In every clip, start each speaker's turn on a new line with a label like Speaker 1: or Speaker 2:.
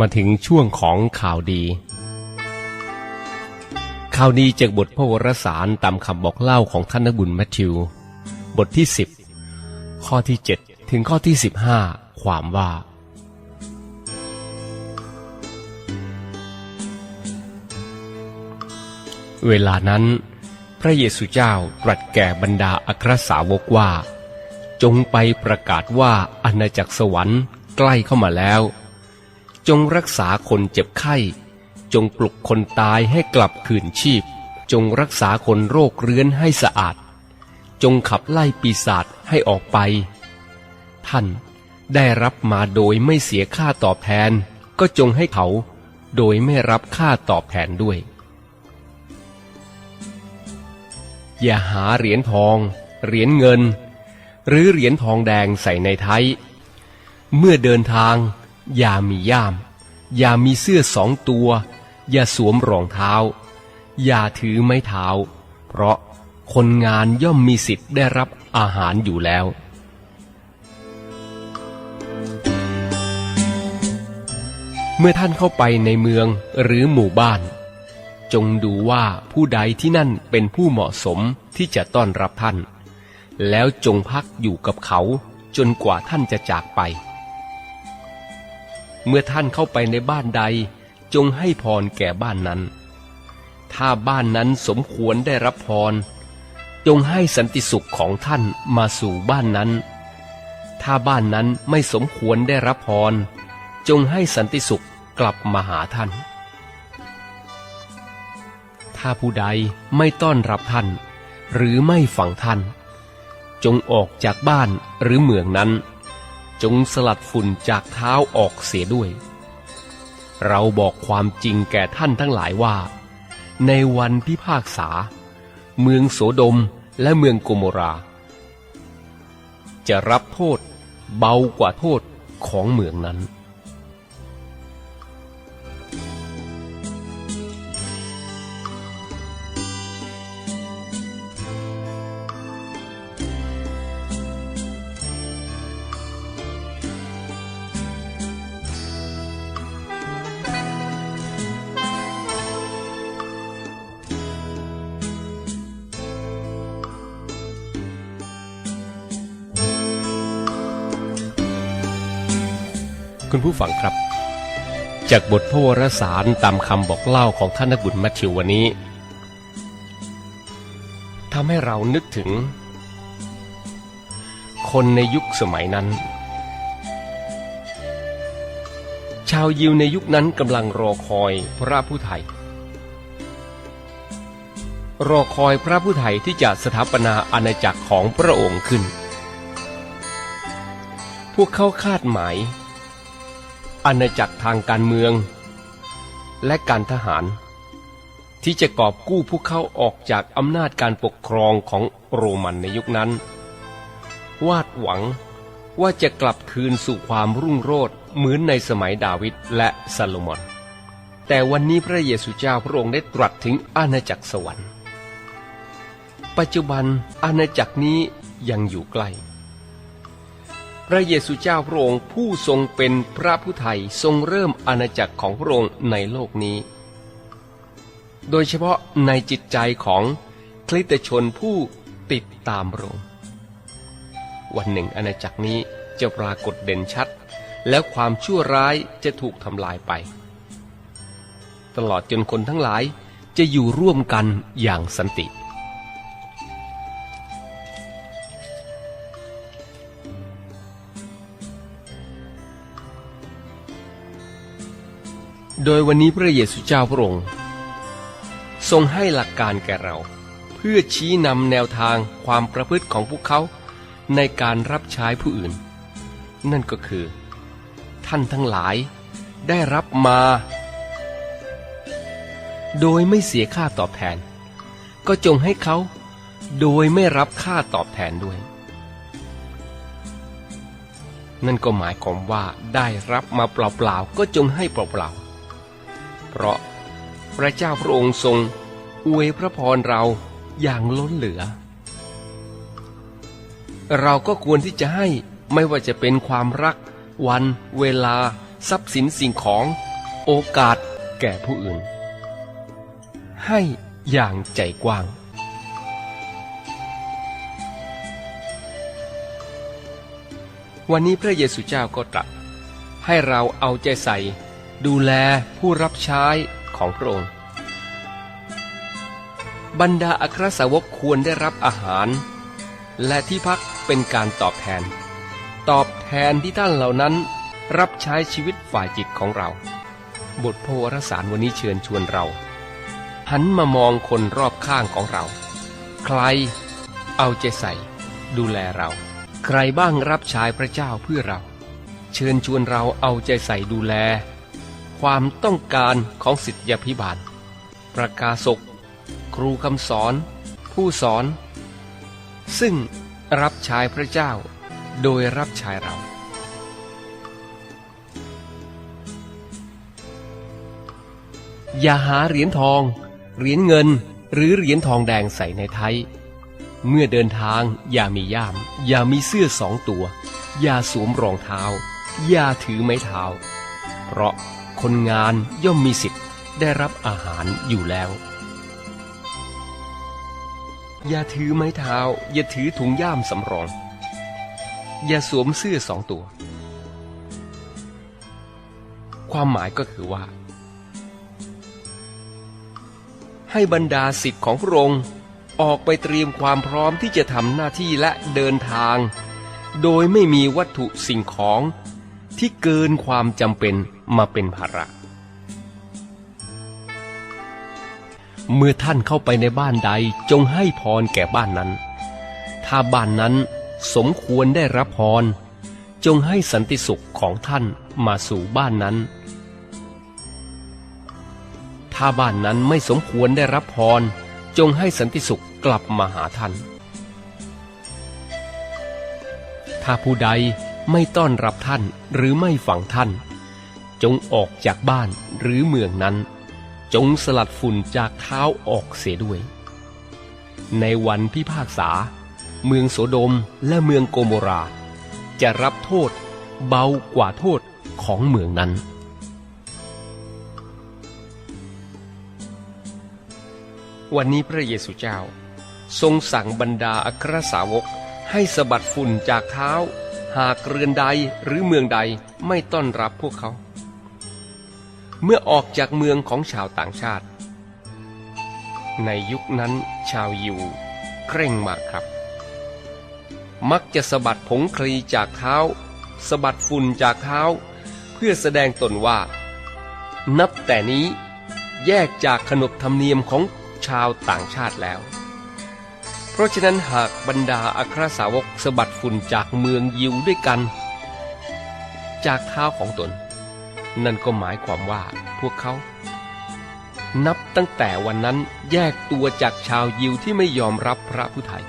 Speaker 1: มาถึงช่วงของข่าวดี ข่าวดีจากบทพระวรสารตามคำบอกเล่าของท่านนบุญแมทธิว บทที่ 10 ข้อที่ 7 ถึงข้อที่ 15 ความว่า เวลานั้น พระเยซูเจ้าตรัสแก่บรรดาอัครสาวกว่า จงไปประกาศว่าอาณาจักรสวรรค์ใกล้เข้ามาแล้ว จงรักษาคนเจ็บไข้ จงปลุกคนตายให้กลับคืนชีพ จงรักษาคนโรคเรื้อนให้สะอาด จงขับไล่ปีศาจให้ออกไป ท่านได้รับมาโดยไม่เสียค่าตอบแทน ก็จงให้เขา โดยไม่รับค่าตอบแทนด้วย อย่าหาเหรียญทอง เหรียญเงิน หรือเหรียญทองแดงใส่ในไทยเมื่อเดินทาง อย่ามีย่าม อย่ามีเสื้อสองตัว อย่าสวมรองเท้า อย่าถือไม้เท้า เพราะคนงานย่อมมีสิทธิ์ได้รับอาหารอยู่แล้ว เมื่อท่านเข้าไปในเมืองหรือหมู่บ้าน จงดูว่าผู้ใดที่นั่นเป็นผู้เหมาะสมที่จะต้อนรับท่าน แล้วจงพักอยู่กับเขาจนกว่าท่านจะจากไป เมื่อท่านเข้าไปในบ้านใด จงให้พรแก่บ้านนั้น ถ้าบ้านนั้นสมควรได้รับพร จงให้สันติสุขของท่านมาสู่บ้านนั้น ถ้าบ้านนั้นไม่สมควรได้รับพร จงให้สันติสุขกลับมาหาท่าน ถ้าผู้ใดไม่ต้อนรับท่าน หรือไม่ฟังท่าน จงออกจากบ้านหรือเมืองนั้น จงสลัดฝุ่นจากเท้าออกเสียด้วย เราบอกความจริงแก่ท่านทั้งหลายว่า ในวันพิพากษา เมืองโสดมและเมืองโกโมรา จะรับโทษเบากว่าโทษของเมืองนั้น คุณผู้ฟังครับ จากบทพระวรสารตามคำบอกเล่าของท่านนักบุญมัทธิววันนี้ทำให้เรานึกถึง คนในยุคสมัยนั้น ชาวยิวในยุคนั้นกำลังรอคอยพระผู้ไทย รอคอยพระผู้ไทยที่จะสถาปนาอาณาจักรของพระองค์ขึ้น พวกเขาคาดหมาย อาณาจักรทางการเมือง และการทหาร ที่จะกอบกู้พวกเขาออกจากอำนาจการปกครองของโรมันในยุคนั้น วาดหวังว่าจะกลับคืนสู่ความรุ่งโรจน์เหมือนในสมัยดาวิดและซาโลมอน แต่วันนี้พระเยซูเจ้าพระองค์ได้ตรัสถึงอาณาจักรสวรรค์ ปัจจุบันอาณาจักรนี้ยังอยู่ใกล้ พระเยซูเจ้าพระองค์ผู้ทรงเป็นพระผู้ไทยทรงเริ่มอาณาจักรของพระองค์ในโลกนี้ โดยเฉพาะในจิตใจของคริสตชนผู้ติดตามพระองค์วันหนึ่งอาณาจักรนี้จะปรากฏเด่นชัด แล้วความชั่วร้ายจะถูกทำลายไป ตลอดจนคนทั้งหลายจะอยู่ร่วมกันอย่างสันติ โดยวันนี้พระเยซูเจ้าพระองค์ ทรงให้หลักการแก่เรา เพื่อชี้นำแนวทางความประพฤติของพวกเขาในการรับใช้ผู้อื่น นั่นก็คือ ท่านทั้งหลายได้รับมา โดยไม่เสียค่าตอบแทน ก็จงให้เขาโดยไม่รับค่าตอบแทนด้วย นั่นก็หมายความว่าได้รับมาเปล่าๆก็จงให้เปล่าๆ เพราะ พระเจ้าพระองค์ทรง อวยพระพรเราอย่างล้นเหลือ เราก็ควรที่จะให้ไม่ว่าจะเป็นความรัก วัน เวลา ทรัพย์สินสิ่งของ โอกาสแก่ผู้อื่น ให้อย่างใจกว้างวันนี้พระเยซูเจ้าก็ตรัสให้เราเอาใจใส่ ดูแลผู้รับใช้ของพระองค์ บรรดาอัครสาวกควรได้รับอาหาร และที่พักเป็นการตอบแทน ตอบแทนที่ท่านเหล่านั้นรับใช้ชีวิตฝ่ายจิตของเรา บทพระวรสารวันนี้เชิญชวนเรา หันมามองคนรอบข้างของเรา ใครเอาใจใส่ ดูแลเรา ใครบ้างรับใช้พระเจ้าเพื่อเรา เชิญชวนเราเอาใจใส่ดูแล ความต้องการของสิทธยาพิบาล ประกาศก ครูคำสอน ผู้สอน ซึ่งรับใช้พระเจ้า โดยรับใช้เรา อย่าหาเหรียญทอง เหรียญเงิน หรือเหรียญทองแดงใส่ในไทย เมื่อเดินทางอย่ามีย่าม อย่ามีเสื้อสองตัว อย่าสวมรองเท้า อย่าถือไม้เท้า เพราะ คนงานย่อมมีสิทธิ์ได้รับอาหารอยู่แล้ว อย่าถือไม้เท้า อย่าถือถุงย่ามสำรอง อย่าสวมเสื้อสองตัว ความหมายก็คือว่า ให้บรรดาสิทธิ์ของพระองค์ออกไปเตรียมความพร้อมที่จะทำหน้าที่และเดินทาง โดยไม่มีวัตถุสิ่งของ ที่เกินความจำเป็นมาเป็นภาระ เมื่อท่านเข้าไปในบ้านใดจงให้พรแก่บ้านนั้น ถ้าบ้านนั้นสมควรได้รับพร จงให้สันติสุขของท่านมาสู่บ้านนั้น ถ้าบ้านนั้นไม่สมควรได้รับพร จงให้สันติสุขกลับมาหาท่าน ถ้าผู้ใด ไม่ต้อนรับท่านหรือไม่ฝังท่าน จงออกจากบ้านหรือเมืองนั้น จงสลัดฝุ่นจากเท้าออกเสียด้วย ในวันพิพากษา เมืองโสโดมและเมืองโกโมรา จะรับโทษเบากว่าโทษของเมืองนั้น วันนี้พระเยซูเจ้า ทรงสั่งบรรดาอัครสาวกให้สะบัดฝุ่นจากเท้า หากเรือนใดหรือเมืองใดไม่ต้อนรับพวกเขา เมื่อออกจากเมืองของชาวต่างชาติ ในยุคนั้นชาวยิวเคร่งมากครับ มักจะสะบัดผงคลีจากเท้าสะบัดฝุ่นจากเท้า เพื่อแสดงตนว่า นับแต่นี้แยกจากขนบธรรมเนียมของชาวต่างชาติแล้ว เพราะฉะนั้นหากบรรดาอัครสาวกสะบัดฝุ่นจากเมืองยิวด้วยกัน จากเท้าของตน นั่นก็หมายความว่าพวกเขา นับตั้งแต่วันนั้นแยกตัวจากชาวยิวที่ไม่ยอมรับพระผู้ไทย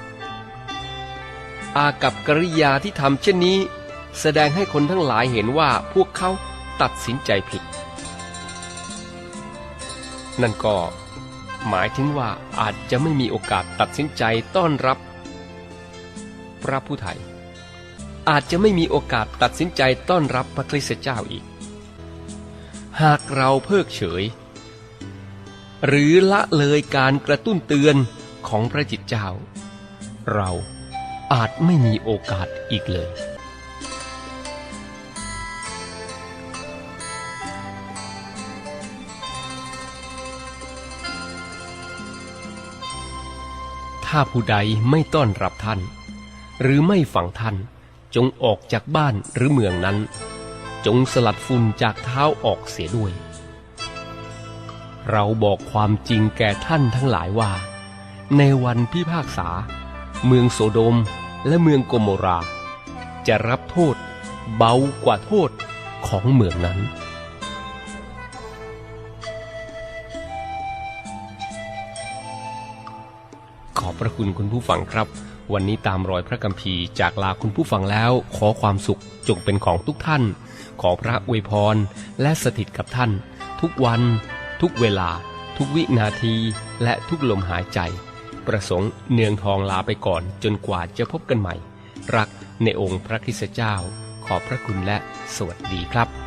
Speaker 1: อากับกริยาที่ทำเช่นนี้ แสดงให้คนทั้งหลายเห็นว่าพวกเขาตัดสินใจผิด นั่นก็ หมายถึงว่าอาจจะไม่มีโอกาสตัดสินใจต้อนรับ พระผู้ไทยอาจจะไม่มีโอกาสตัดสินใจต้อนรับพระคริสต์เจ้าอีก หากเราเพิกเฉย หรือละเลยการกระตุ้นเตือนของพระจิตเจ้า เราอาจไม่มีโอกาสอีกเลย ถ้าผู้ใดไม่ต้อนรับท่าน หรือไม่ฝังท่าน จงออกจากบ้านหรือเมืองนั้น จงสลัดฝุ่นจากเท้าออกเสียด้วย เราบอกความจริงแก่ท่านทั้งหลายว่า ในวันพิพากษา เมืองโสโดมและเมืองโกโมรา จะรับโทษเบากว่าโทษของเมืองนั้น พระคุณคุณผู้ฟังครับ วันนี้ตามรอยพระกัมภีร์จากลาคุณผู้ฟังแล้ว ขอความสุขจงเป็นของทุกท่าน ขอพระอวยพรและสถิตกับท่าน ทุกวัน ทุกเวลา ทุกวินาที และทุกลมหายใจ ประสงค์เนืองทองลาไปก่อนจนกว่าจะพบกันใหม่ รักในองค์พระคริสตเจ้า ขอบพระคุณและสวัสดีครับ